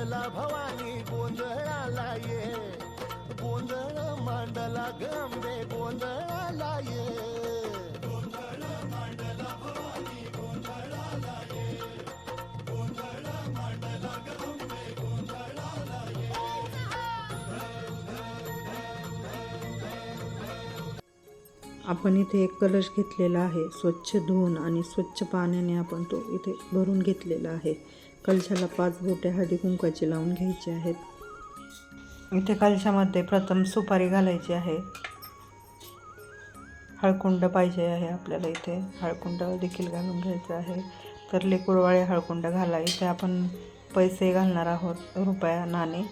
गोंधळ मांडला भवानी गोंधळाला ये. गोंधळ मांडला गंबे गोंधळाला ये. आपण इथे एक कलश घेतलेला आहे. स्वच्छ धुवून आणि स्वच्छ पाण्याने आपण तो इथे भरून घेतलेला आहे. कलशाला पाच बोटे हळदी कुंकाची लावून घ्यायची आहेत. इथे कलशामध्ये प्रथम सुपारी घालायची आहे. हळकुंड पाहिजे आहे आपल्याला इथे. हळकुंड देखील घालून घ्यायचं आहे. तर लेकुडवाळे हळकुंड घाला. इथे आपण पैसे घालणार आहोत रुपया नाणे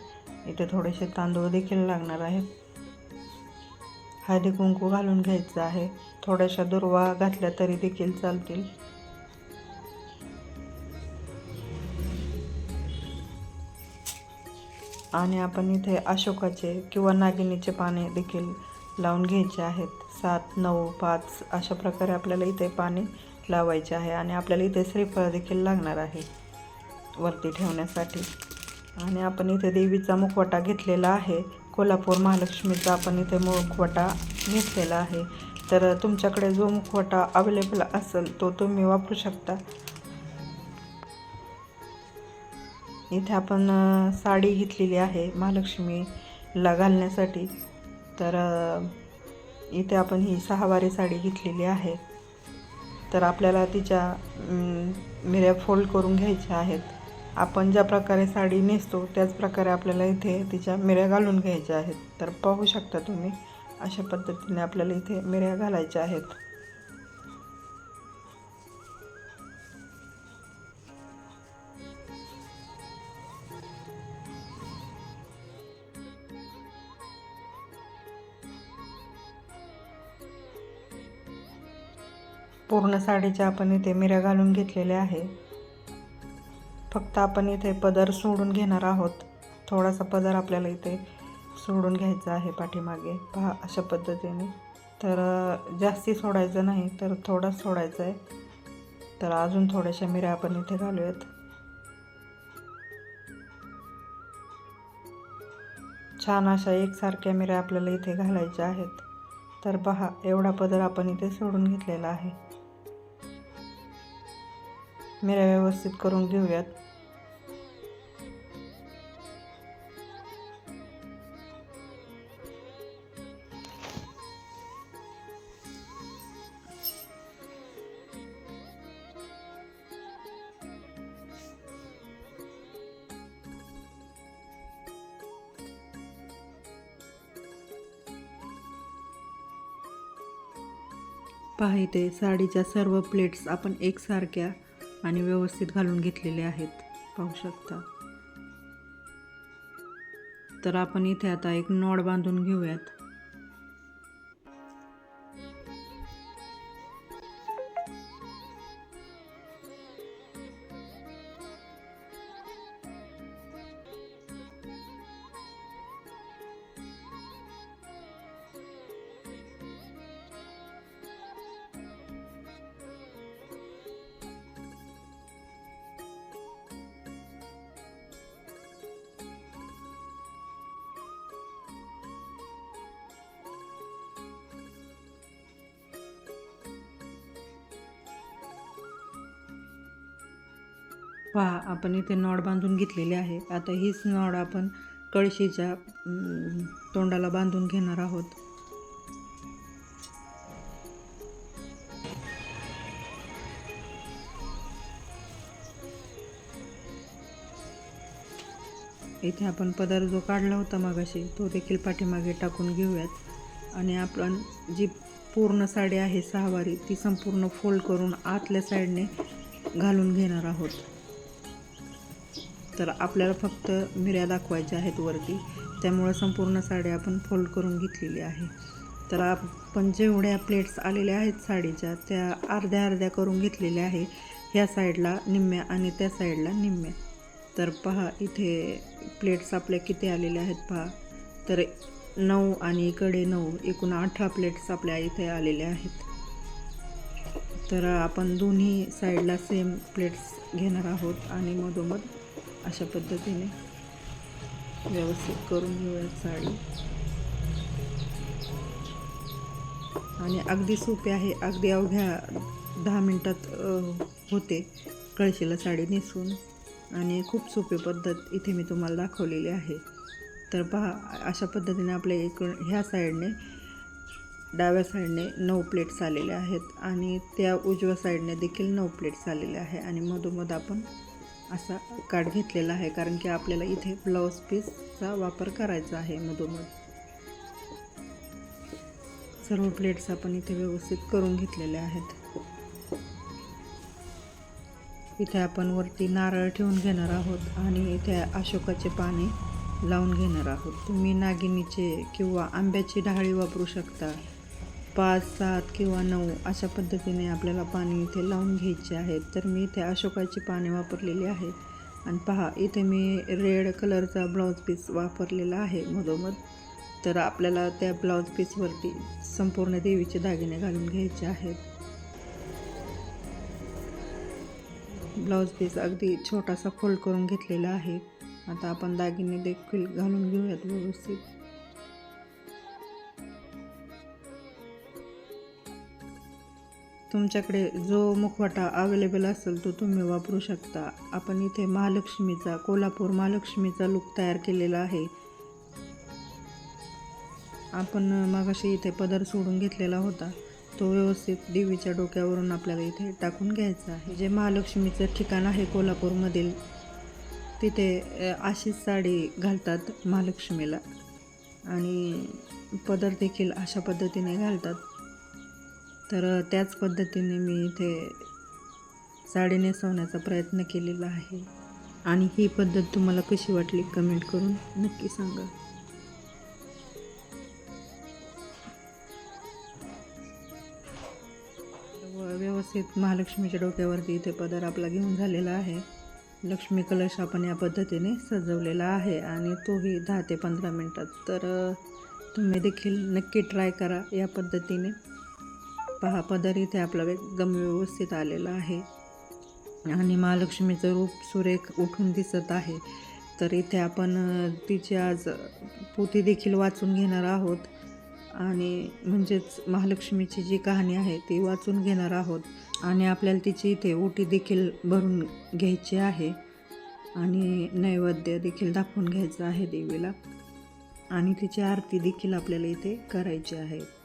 इथे थोडेसे तांदूळ देखील लागणार आहेत. हळदी कुंकू घालून घ्यायचं आहे. थोड्याशा दुर्वा घातल्या तरी देखील चालतील. आणि आपण इथे अशोकाचे किंवा नागिनीचे पाने देखील लावून घ्यायचे आहेत. सात नऊ पाच अशा प्रकारे आपल्याला इथे पाने लावायचे आहे आणि आपल्याला इथे श्रीफळ देखील लागणार आहे वरती ठेवण्यासाठी. आणि आपण इथे देवीचा मुखवटा घेतलेला आहे. कोल्हापूर महालक्ष्मीचा आपण इथे मुखवटा घेतलेला आहे. तर तुमच्याकडे जो मुखवटा अवेलेबल असेल तो तुम्ही वापरू शकता. इथे आपण साडी घेतलेली आहे महालक्ष्मीला घालण्यासाठी. तर इथे आपण ही सहावारी साडी घेतलेली आहे. तर आपल्याला तिच्या मिऱ्या फोल्ड करून घ्यायच्या आहेत. आपण ज्या प्रकारे साडी नेसतो त्याच प्रकारे आपल्याला इथे तिच्या मिऱ्या घालून घ्यायच्या आहेत. तर पाहू शकता तुम्ही अशा पद्धतीने आपल्याला इथे मिऱ्या घालायच्या आहेत. पूर्ण साडीच्या आपण इथे मिऱ्या घालून घेतलेल्या आहे. फक्त आपण इथे पदर सोडून घेणार आहोत. थोडासा पदर आपल्याला इथे सोडून घ्यायचा आहे पाठीमागे. पहा अशा पद्धतीने. तर जास्ती सोडायचं नाही तर थोडाच सोडायचं आहे. तर अजून थोड्याशा मिऱ्या आपण इथे घालूयात. छान अशा एकसारख्या मिऱ्या आपल्याला इथे घालायच्या आहेत. तर पहा एवढा पदर आपण इथे सोडून घेतलेला आहे. मिऱ्या व्यवस्थित करून घेऊयात. पहा इथे साडीच्या सर्व प्लेट्स आपण एकसारख्या आणि व्यवस्थित घालून घेतलेले आहेत पाहू शकता. तर आपण इथे आता एक नॉड बांधून घेऊयात. पहा आपण इथे नॉड बांधून घेतलेली आहे आता हीच नॉड आपण कळशीच्या तोंडाला बांधून घेणार आहोत. इथे आपण पदार्थ जो काढला होता मागाशी तो देखील पाठीमागे टाकून घेऊयात. आणि आपण जी पूर्ण साडी आहे सहावारी ती संपूर्ण फोल्ड करून आतल्या साईडने घालून घेणार आहोत. तर आपल्याला फक्त मिऱ्या दाखवायच्या आहेत वरती. त्यामुळं संपूर्ण साडी आपण फोल्ड करून घेतलेली आहे. तर आपण जेवढ्या प्लेट्स आलेल्या आहेत साडीच्या त्या अर्ध्या अर्ध्या करून घेतलेल्या आहे. ह्या साईडला निम्म्या आणि त्या साईडला निम्म्या. तर पहा इथे प्लेट्स आपल्या किती आलेल्या आहेत पहा. तर नऊ आणि इकडे नऊ एकूण अठरा प्लेट्स आपल्या इथे आलेल्या आहेत. तर आपण दोन्ही साईडला सेम प्लेट्स घेणार आहोत आणि मधोमध अशा पद्धतीने व्यवस्थित करून घेऊयात साडी. आणि अगदी सोपे आहे अगदी अवघ्या दहा मिनटात होते कळशीला साडी नेसून. आणि खूप सोपी पद्धत इथे मी तुम्हाला दाखवलेली आहे. तर पहा अशा पद्धतीने आपल्या इकडून ह्या साईडने डाव्या साईडने नऊ प्लेट्स आलेल्या आहेत. आणि त्या उजव्या साईडने देखील नऊ प्लेट्स आलेल्या आहे. आणि मधोमध आपण असा काठ घेतलेला आहे कारण की आपल्याला इथे ब्लाऊज पीसचा वापर करायचा आहे मधोमध. सर्व प्लेट्स आपण इथे व्यवस्थित करून घेतलेल्या आहेत. इथे आपण वरती नारळ ठेवून घेणार आहोत आणि इथे अशोकाचे पाने लावून घेणार आहोत. तुम्ही नागिनीचे किंवा आंब्याची ढाळी वापरू शकता. पाच सात किंवा नऊ अशा पद्धतीने आपल्याला पाणी इथे लावून घ्यायचे आहेत. तर मी इथे अशोकाची पाने वापरलेली आहेत. आणि पहा इथे मी रेड कलरचा ब्लाऊज पीस वापरलेला आहे मधोमध. तर आपल्याला त्या ब्लाऊज पीसवरती संपूर्ण देवीचे दागिने घालून घ्यायचे आहेत. ब्लाऊज पीस अगदी छोटासा फोल्ड करून घेतलेला आहे. आता आपण दागिने देखील घालून घेऊयात व्यवस्थित. तुमच्याकडे जो मुखवटा अवेलेबल असेल तो तुम्ही वापरू शकता. आपण इथे महालक्ष्मीचा कोल्हापूर महालक्ष्मीचा लुक तयार केलेला आहे. आपण मागाशी इथे पदर सोडून घेतलेला होता. तो व्यवस्थित देवीच्या डोक्यावरून आपल्याला इथे टाकून घ्यायचा आहे. जे महालक्ष्मीचं ठिकाण आहे कोल्हापूरमधील तिथे अशीच साडी घालतात महालक्ष्मीला. आणि पदर देखील अशा पद्धतीने घालतात. तर त्याच पद्धतीने मी इथे साडी नेसवण्याचा प्रयत्न केलेला आहे. आणि ही पद्धत तुम्हाला कशी वाटली कमेंट करून नक्की सांगा. व्यवस्थित महालक्ष्मीच्या डोक्यावरती इथे पदर आपला घेऊन झालेला आहे. लक्ष्मी कलश आपण या पद्धतीने सजवलेला आहे आणि तोही दहा ते पंधरा मिनटात. तर तुम्ही देखील नक्की ट्राय करा या पद्धतीने. पहा पदर इथे आपला एकदम व्यवस्थित आलेला आहे. आणि महालक्ष्मीचं रूप सुरेख उठून दिसत आहे. तर इथे आपण तिची आज पोथी देखील वाचून घेणार आहोत. आणि म्हणजेच महालक्ष्मीची जी कहाणी आहे ती वाचून घेणार आहोत. आणि आपल्याला तिची इथे ओटी देखील भरून घ्यायची आहे. आणि नैवेद्य देखील दाखवून घ्यायचं आहे देवीला. आणि तिची आरती देखील आपल्याला इथे करायची आहे.